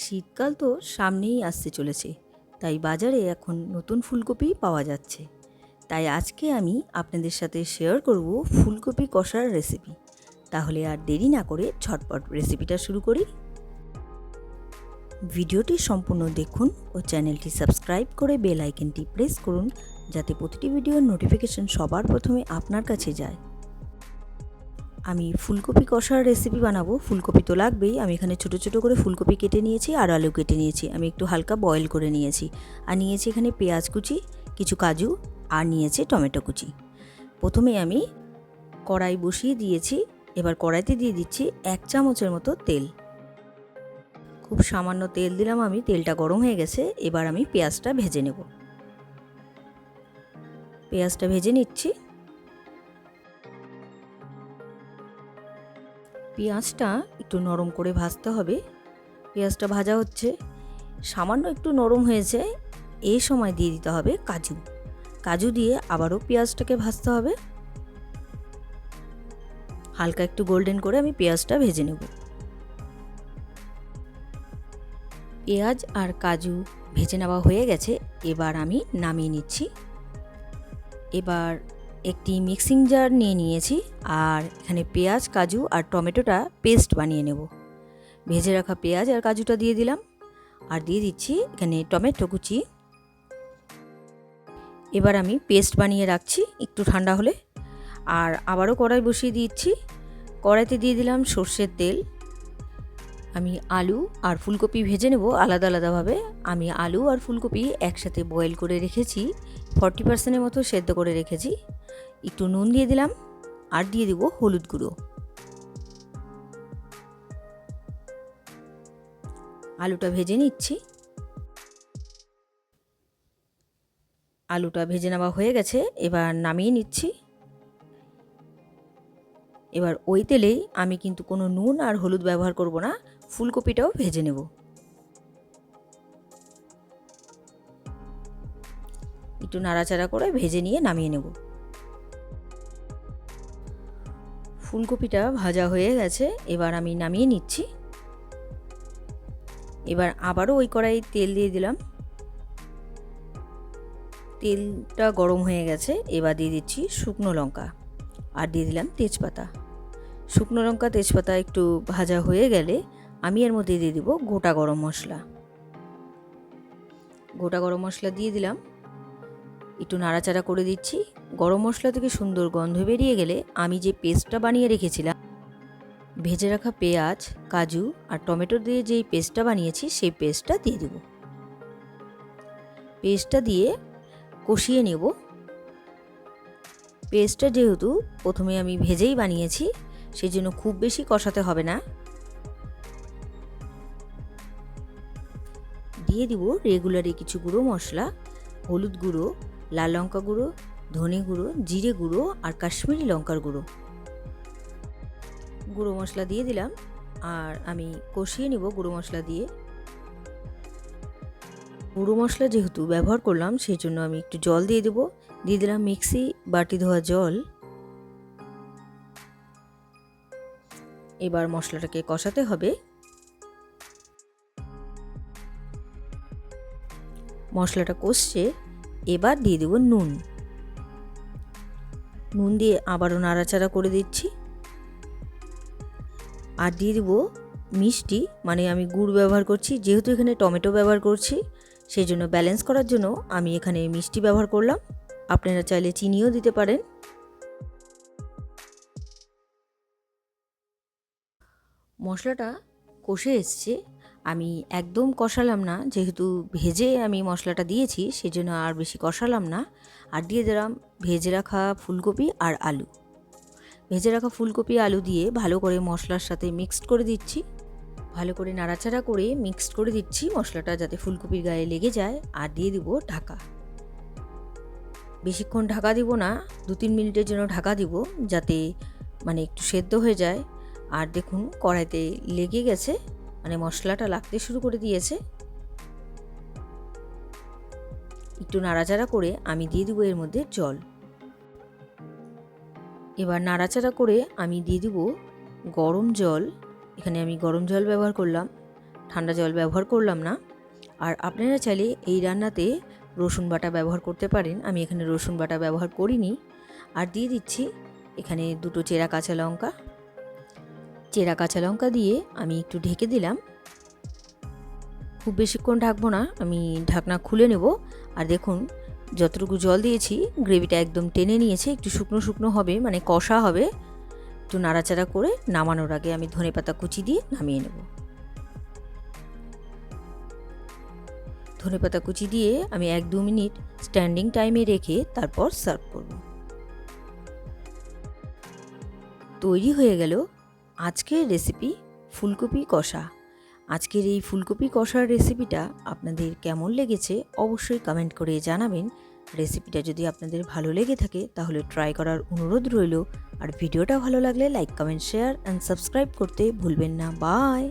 শীতকাল তো সামনেই আসতে চলেছে, তাই বাজারে এখন নতুন ফুলকপি পাওয়া যাচ্ছে। তাই আজকে আমি আপনাদের সাথে শেয়ার করব ফুলকপি কষার রেসিপি তাহলে আর দেরি না করে ঝটপট রেসিপিটা শুরু করি। ভিডিওটি সম্পূর্ণ দেখুন ও চ্যানেলটি সাবস্ক্রাইব করে বেল আইকনটি প্রেস করুন, যাতে প্রতিটি ভিডিওর নোটিফিকেশন সবার প্রথমে আপনার কাছে যায়। আমি ফুলকপি কষার রেসিপি বানাবো। ফুলকপি তো লাগবেই। আমি এখানে ছোটো ছোটো করে ফুলকপি কেটে নিয়েছি আর আলু কেটে নিয়েছি। আমি একটু হালকা বয়েল করে নিয়েছি। আর নিয়েছি এখানে পেঁয়াজ কুচি, কিছু কাজু আর নিয়েছি টমেটো কুচি। প্রথমে আমি কড়াই বসিয়ে দিয়েছি। এবার কড়াইতে দিয়ে দিচ্ছি এক চামচের মতো তেল। খুব সামান্য তেল দিলাম আমি। তেলটা গরম হয়ে গেছে। এবার আমি পেঁয়াজটা ভেজে নেব। পেঁয়াজটা ভেজে নিচ্ছি। পেঁয়াজটা একটু নরম করে ভাজতে হবে। পেঁয়াজটা ভাজা হচ্ছে। সামান্য একটু নরম হয়েছে। এই সময় দিয়ে দিতে হবে কাজু। কাজু দিয়ে আবারও পেঁয়াজটাকে ভাজতে হবে। হালকা একটু গোল্ডেন করে আমি পেঁয়াজটা ভেজে নেব। পেঁয়াজ আর কাজু ভেজে নেওয়া হয়ে গেছে। এবার আমি নামিয়ে নিচ্ছি। এবার একটি মিক্সিং জার নিয়ে নিয়েছি আর এখানে পেঁয়াজ, কাজু আর টমেটোটা পেস্ট বানিয়ে নেব। ভেজে রাখা পেঁয়াজ আর কাজুটা দিয়ে দিলাম আর দিয়ে দিচ্ছি এখানে টমেটো কুচি। এবার আমি পেস্ট বানিয়ে রাখছি একটু ঠান্ডা হলে আর আবারও কড়াই বসিয়ে দিচ্ছি। কড়াইতে দিয়ে দিলাম সর্ষের তেল। আমি আলু আর ফুলকপি ভেজে নেব আলাদা আলাদাভাবে। আমি আলু আর ফুলকপি একসাথে বয়েল করে রেখেছি, ফর্টি পার্সেন্টের মতো সেদ্ধ করে রেখেছি। একটু নুন দিয়ে দিলাম আর দিয়ে দেবো হলুদ গুঁড়ো। আলুটা ভেজে নিচ্ছি। আলুটা ভেজে নেওয়া হয়ে গেছে, এবার নামিয়ে নিচ্ছি। এবার ওই তেলেই আমি কিন্তু কোনো নুন আর হলুদ ব্যবহার করব না, ফুলকপিটাও ভেজে নেব। একটু নাড়াচাড়া করে ভেজে নিয়ে নামিয়ে নেব। ফুলকপিটা ভাজা হয়ে গেছে, এবার আমি নামিয়ে নিচ্ছি। এবার আবারও ওই কড়াই তেল দিয়ে দিলাম। তেলটা গরম হয়ে গেছে, এবার দিয়ে দিচ্ছি শুকনো লঙ্কা আর দিয়ে দিলাম তেজপাতা। শুকনো লঙ্কা, তেজপাতা একটু ভাজা হয়ে গেলে আমি এর মধ্যে দিয়ে দিব গোটা গরম মশলা। গোটা গরম মশলা দিয়ে দিলাম। একটু নাড়াচাড়া করে দিচ্ছি গরম মশলা থেকে সুন্দর গন্ধ বেরিয়ে গেলে আমি যে পেস্টটা বানিয়ে রেখেছিলাম, ভেজে রাখা পেঁয়াজ, কাজু আর টমেটো দিয়ে যেই পেস্টটা বানিয়েছি, সেই পেস্টটা দিয়ে দেব। পেস্টটা দিয়ে কষিয়ে নেব। পেস্টটা যেহেতু প্রথমে আমি ভেজেই বানিয়েছি সেই জন্য খুব বেশি কষাতে হবে না। দিয়ে দিব রেগুলারে কিছু গুঁড়ো মশলা, হলুদ গুঁড়ো, লাল লঙ্কা গুঁড়ো ধনে গুঁড়ো, জিরে গুঁড়ো আর কাশ্মীরি লঙ্কার গুঁড়ো। গুঁড়ো মশলা দিয়ে দিলাম আর আমি কষিয়ে নিব গুঁড়ো মশলা দিয়ে। গুঁড়ো মশলা যেহেতু ব্যবহার করলাম, সেই জন্য আমি একটু জল দিয়ে দেবো। দিয়ে দিলাম মিক্সি বাটি ধোয়া জল। এবার মশলাটাকে কষাতে হবে। মশলাটা কষছে, এবার দিয়ে দেবো নুন। নুন দিয়ে আবারও নাড়াচাড়া করে দিচ্ছি। আর দিয়ে দেবো মিষ্টি মানে আমি গুড় ব্যবহার করছি, যেহেতু এখানে টমেটো ব্যবহার করছি সেই জন্য ব্যালেন্স করার জন্য আমি এখানে মিষ্টি ব্যবহার করলাম। আপনারা চাইলে চিনিও দিতে পারেন। মশলাটা কষে এসছে। আমি একদম কষালাম না, যেহেতু ভেজে আমি মশলাটা দিয়েছি, সেজন্য আর বেশি কষালাম না। আর দিয়ে দিলাম ভেজে রাখা ফুলকপি আর আলু। ভেজে রাখা ফুলকপি, আলু দিয়ে ভালো করে মশলার সাথে মিক্সড করে দিচ্ছি। ভালো করে নাড়াচাড়া করে মিক্সড করে দিচ্ছি মশলাটা যাতে ফুলকপির গায়ে লেগে যায়। আর দিয়ে দিব ঢাকা। বেশিক্ষণ ঢাকা দিব না দু তিন মিনিটের জন্য ঢাকা দিব, যাতে মানে একটু সেদ্ধ হয়ে যায়। আর দেখুন, কড়াইতে লেগে গেছে। মানে মশলাটা লাগতে শুরু করে দিয়েছে। একটু নাড়াচাড়া করে আমি দিয়ে দেবো এর মধ্যে জল। এবার নাড়াচাড়া করে আমি দিয়ে দেবো গরম জল। এখানে আমি গরম জল ব্যবহার করলাম, ঠান্ডা জল ব্যবহার করলাম না। আর আপনারা চাইলে এই রান্নাতে রসুন বাটা ব্যবহার করতে পারেন। আমি এখানে রসুন বাটা ব্যবহার করিনি। আর দিয়ে দিচ্ছি এখানে দুটো চেরা কাঁচা লঙ্কা। চেরা কাঁচা লঙ্কা দিয়ে আমি একটু ঢেকে দিলাম। খুব বেশিক্ষণ ঢাকবো না, আমি ঢাকনা খুলে নেব। আর দেখুন, যতটুকু জল দিয়েছি, গ্রেভিটা একদম টেনে নিয়েছে, একটু শুকনো শুকনো হবে মানে কষা হবে। একটু নাড়াচাড়া করে নামানোর আগে আমি ধনে পাতা কুচি দিয়ে নামিয়ে নেব। ধনে পাতা কুচি দিয়ে আমি এক দু মিনিট স্ট্যান্ডিং টাইমে রেখে তারপর সার্ভ করব। তৈরি হয়ে গেল আজকের রেসিপি ফুলকপি কষা। আজকের এই ফুলকপি কষার রেসিপিটা আপনাদের কেমন লেগেছে অবশ্যই কমেন্ট করে জানাবেন। রেসিপিটা যদি আপনাদের ভালো লেগে থাকে তাহলে ট্রাই করার অনুরোধ রইল। আর ভিডিওটা ভালো লাগলে like comment share and subscribe করতে ভুলবেন না। বাই